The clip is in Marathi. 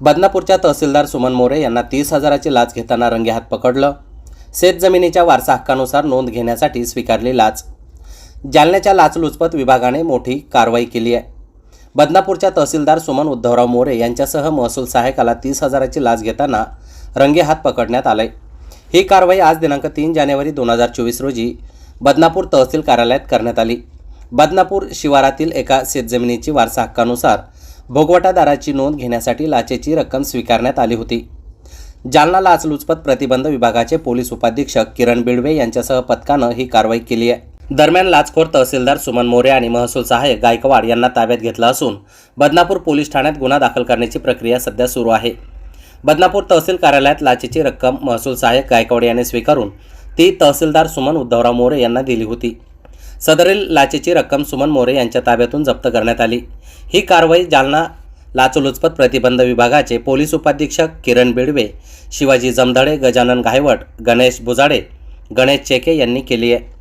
बदनापूरच्या तहसीलदार सुमन मोरे यांना तीस हजाराची लाच घेताना रंगेहात पकडलं. शेतजमिनीच्या वारसा हक्कानुसार नोंद घेण्यासाठी स्वीकारली लाच. जालन्याच्या लाचलुचपत विभागाने मोठी कारवाई केली आहे. बदनापूरच्या तहसीलदार सुमन उद्धवराव मोरे यांच्यासह महसूल सहाय्यकाला तीस हजाराची लाच घेताना रंगेहात पकडण्यात आलंय. ही कारवाई आज दिनांक तीन जानेवारी दोन हजार चोवीस रोजी बदनापूर तहसील कार्यालयात करण्यात आली. बदनापूर शिवारातील एका शेतजमिनीची वारसा हक्कानुसार भोगवटादाराची नोंद घेण्यासाठी लाचेची रक्कम स्वीकारण्यात आली होती. जालना लाचलुचपत प्रतिबंध विभागाचे पोलीस उपाधीक्षक किरण बिडवे यांच्यासह पथकानं ही कारवाई केली आहे. दरम्यान लाचखोर तहसीलदार सुमन मोरे आणि महसूल सहाय्यक गायकवाड यांना ताब्यात घेतलं असून बदनापूर पोलीस ठाण्यात गुन्हा दाखल करण्याची प्रक्रिया सध्या सुरू आहे. बदनापूर तहसील कार्यालयात लाचेची रक्कम महसूल सहाय्यक गायकवाड यांनी स्वीकारून ती तहसीलदार सुमन उद्धवराव मोरे यांना दिली होती. सदरील लाचेची रक्कम सुमन मोरे यांच्या ताब्यातून जप्त करण्यात आली. ही कारवाई जालना लाचलुचपत प्रतिबंध विभागाचे पोलीस उपाधीक्षक किरण बिडवे शिवाजी जमधडे गजानन गायवट गणेश बुजाडे गणेश चेके यांनी केली आहे.